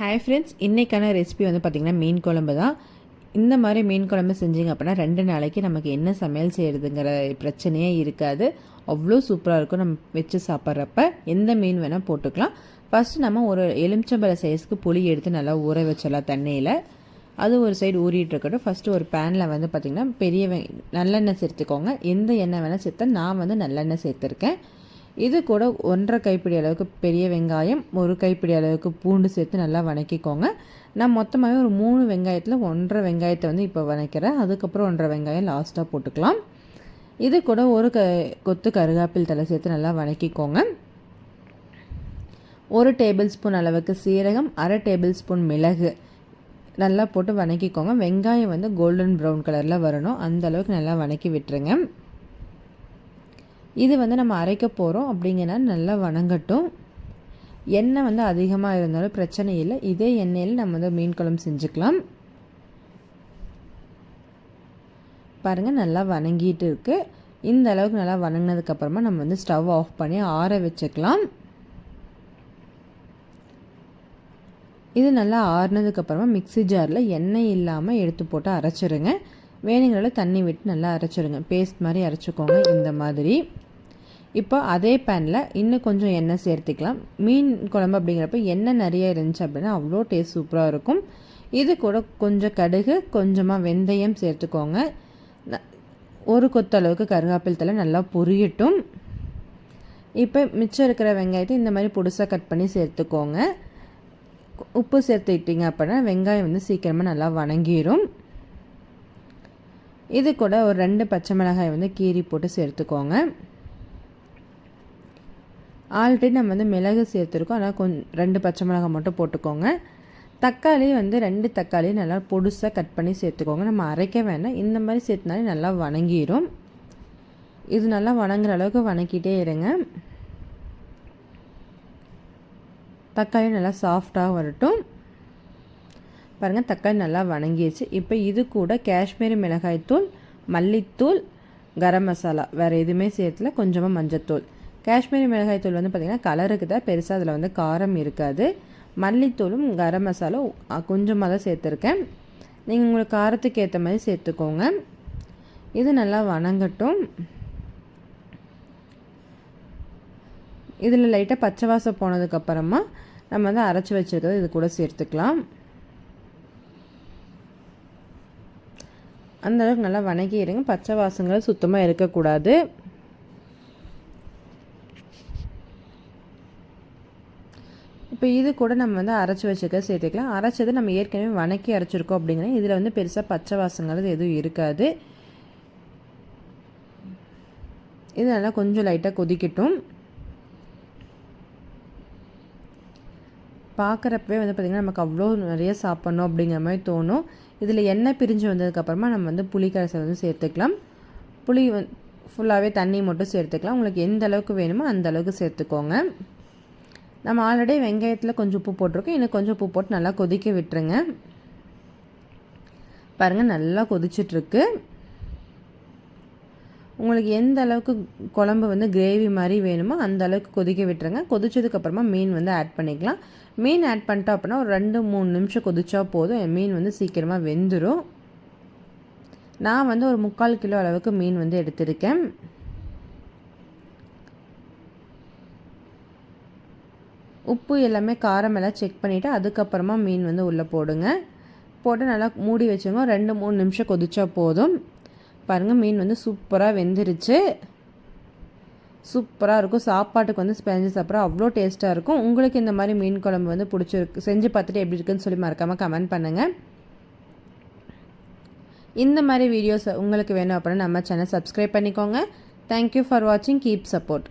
Hi friends இன்றைக்கான recipe வந்து பார்த்திங்கன்னா மீன் குழம்பு தான். இந்த மாதிரி மீன் குழம்பு செஞ்சீங்க அப்படின்னா ரெண்டு நாளைக்கு நமக்கு என்ன சமையல் செய்கிறதுங்கிற பிரச்சனையே இருக்காது. அவ்வளோ சூப்பராக இருக்கும் நம்ம வச்சு சாப்பிட்றப்ப. எந்த மீன் வேணால் போட்டுக்கலாம். ஃபஸ்ட்டு நம்ம ஒரு எலுமிச்சம்பழ சைஸ்க்கு புளி எடுத்து நல்லா ஊற வச்சிடலாம் தண்ணியில். அது ஒரு சைடு ஊறிட்டு இருக்கட்டும். ஃபஸ்ட்டு ஒரு பேனில் வந்து பார்த்திங்கன்னா பெரிய நல்லெண்ணெய் சேர்த்துக்கோங்க. எந்த எண்ணெய் வேணால் சேர்த்தா நான் வந்து நல்லெண்ணெய் சேர்த்துருக்கேன். இது கூட ஒன்றரை கைப்பிடி அளவுக்கு பெரிய வெங்காயம் ஒரு கைப்பிடி அளவுக்கு பூண்டு சேர்த்து நல்லா வணக்கிக்கோங்க. நான் மொத்தமாகவே ஒரு மூணு வெங்காயத்தில் ஒன்றரை வெங்காயத்தை வந்து இப்போ வணக்கிறேன். அதுக்கப்புறம் ஒன்றரை வெங்காயம் லாஸ்ட்டாக போட்டுக்கலாம். இது கூட ஒரு க கொத்து கருகாப்பில் தலை சேர்த்து நல்லா வணக்கிக்கோங்க. ஒரு டேபிள் ஸ்பூன் அளவுக்கு சீரகம் அரை டேபிள் ஸ்பூன் மிளகு நல்லா போட்டு வணக்கிக்கோங்க. வெங்காயம் வந்து கோல்டன் ப்ரௌன் கலரில் வரணும். அந்த அளவுக்கு நல்லா வணக்கி விட்டுருங்க. இது வந்து நம்ம அரைக்க போகிறோம் அப்படிங்கிறனால நல்லா வணங்கட்டும். எண்ணெய் வந்து அதிகமாக இருந்தாலும் பிரச்சனை இல்லை. இதே எண்ணெயில் நம்ம வந்து மீன் குழம்பு செஞ்சுக்கலாம். பாருங்கள் நல்லா வணங்கிட்டு இருக்குது இந்த அளவுக்கு நல்லா வணங்கினதுக்கப்புறமா நம்ம வந்து ஸ்டவ் ஆஃப் பண்ணி ஆற வச்சுக்கலாம். இது நல்லா ஆறுனதுக்கப்புறமா மிக்சி ஜாரில் எண்ணெய் இல்லாமல் எடுத்து போட்டு அரைச்சிருங்க. வேணுங்கிறத தண்ணி விட்டு நல்லா அரைச்சிடுங்க. பேஸ்ட் மாதிரி அரைச்சிக்கோங்க இந்த மாதிரி. இப்போ அதே பேனில் இன்னும் கொஞ்சம் எண்ணெய் சேர்த்துக்கலாம். மீன் குழம்பு அப்படிங்கிறப்ப எண்ணெய் நிறைய இருந்துச்சு அப்படின்னா அவ்வளோ டேஸ்ட் சூப்பராக இருக்கும். இது கூட கொஞ்சம் கடுகு கொஞ்சமாக வெந்தயம் சேர்த்துக்கோங்க. ஒரு கொத்தளவுக்கு கருகாப்பில் தலை நல்லா பொரியட்டும். இப்போ மிச்சம் இருக்கிற வெங்காயத்தை இந்த மாதிரி புதுசாக கட் பண்ணி சேர்த்துக்கோங்க. உப்பு சேர்த்துக்கிட்டிங்க அப்படின்னா வெங்காயம் வந்து சீக்கிரமாக நல்லா வணங்கிடும் இது கூட ஒரு ரெண்டு பச்சை மிளகாய் வந்து கீரி போட்டு சேர்த்துக்கோங்க. ஆல்ரெடி நம்ம வந்து மிளகு சேர்த்துருக்கோம். ஆனால் கொஞ்சம் ரெண்டு பச்சை மிளகாய் மட்டும் போட்டுக்கோங்க. தக்காளி வந்து ரெண்டு தக்காளி நல்லா பொடுசாக கட் பண்ணி சேர்த்துக்கோங்க. நம்ம அரைக்க வேணாம். இந்த மாதிரி சேர்த்துனாலே நல்லா வணங்கிடும் இது நல்லா வணங்குற அளவுக்கு வணக்கிட்டே இருங்க. தக்காளி நல்லா சாஃப்டாக வரட்டும். பாருங்கள் தக்காளி நல்லா வணங்கிடுச்சு இப்போ இது கூட காஷ்மீரி மிளகாய்த்தூள் மல்லித்தூள் கரம் மசாலா. வேறு எதுவுமே சேர்த்துல கொஞ்சமாக மஞ்சத்தூள். காஷ்மீரி மிளகாய்த்தூள் வந்து பார்த்திங்கன்னா கலருக்கு தான் பெருசாக அதில் வந்து காரம் இருக்காது. மல்லித்தூளும் கரம் மசாலா கொஞ்சமாக தான் சேர்த்துருக்கேன். நீங்கள் உங்களுக்கு காரத்துக்கு ஏற்ற மாதிரி சேர்த்துக்கோங்க. இது நல்லா வணங்கட்டும். இதில் லைட்டாக பச்சை வாசம் போனதுக்கப்புறமா நம்ம வந்து அரைச்சி வச்சுருக்கிறது இது கூட சேர்த்துக்கலாம். அந்தளவுக்கு நல்லா வணக்கிடுங்க பச்சை வாசங்கள் சுத்தமாக இருக்கக்கூடாது. இப்போ இது கூட நம்ம வந்து அரைச்சி வச்சுக்க சேர்த்துக்கலாம். அரைச்சது நம்ம ஏற்கனவே வணக்கி அரைச்சிருக்கோம் அப்படிங்கிற இதில் வந்து பெருசாக பச்சை வாசங்கள் எதுவும் இருக்காது. இது நல்லா கொஞ்சம் லைட்டாக கொதிக்கட்டும். பார்க்குறப்பவே வந்து பார்த்திங்கன்னா நமக்கு அவ்வளோ நிறைய சாப்பிட்ணும் அப்படிங்கிற மாதிரி தோணும். இதில் எண்ணெய் பிரிஞ்சு வந்ததுக்கப்புறமா நம்ம வந்து புளி கரைசல் வந்து சேர்த்துக்கலாம். புளி வந் ஃபுல்லாகவே தண்ணி மட்டும் சேர்த்துக்கலாம். உங்களுக்கு எந்த அளவுக்கு வேணுமோ அந்த அளவுக்கு சேர்த்துக்கோங்க. நம்ம ஆல்ரெடி வெங்காயத்தில் கொஞ்சம் உப்பு போட்டிருக்கோம். இன்னும் கொஞ்சம் உப்பு போட்டு நல்லா கொதிக்க விட்டுருங்க. பாருங்கள் நல்லா கொதிச்சிட்ருக்கு உங்களுக்கு எந்த அளவுக்கு குழம்பு வந்து கிரேவி மாதிரி வேணுமோ அந்த அளவுக்கு கொதிக்க விட்டுருங்க. கொதிச்சதுக்கப்புறமா மீன் வந்து ஆட் பண்ணிக்கலாம். மீன் ஆட் பண்ணிட்டோம் அப்படின்னா ஒரு ரெண்டு மூணு நிமிஷம் கொதிச்சா போதும். மீன் வந்து சீக்கிரமாக வெந்துடும் நான் வந்து ஒரு முக்கால் கிலோ அளவுக்கு மீன் வந்து எடுத்திருக்கேன். உப்பு எல்லாமே காரம் எல்லாம் செக் பண்ணிவிட்டு அதுக்கப்புறமா மீன் வந்து உள்ளே போடுங்க. போட்டு நல்லா மூடி வச்சுங்க ரெண்டு மூணு நிமிஷம் கொதிச்சா போதும். பாருங்கள் மீன் வந்து சூப்பராக வெந்துருச்சு. சூப்பராக இருக்கும். சாப்பாட்டுக்கு வந்து ஸ்பெஞ்சு சாப்பிட்றோம் அவ்வளோ டேஸ்ட்டாக இருக்கும். உங்களுக்கு இந்த மாதிரி மீன் குழம்பு வந்து பிடிச்சிருக்கு செஞ்சு பார்த்துட்டு எப்படி இருக்குன்னு சொல்லி மறக்காமல் கமெண்ட் பண்ணுங்கள் இந்த மாதிரி வீடியோஸ் உங்களுக்கு வேணும் அப்படின்னா நம்ம சேனல் சப்ஸ்கிரைப் பண்ணிக்கோங்க. தேங்க்யூ ஃபார் வாட்சிங் கீப் சப்போர்ட்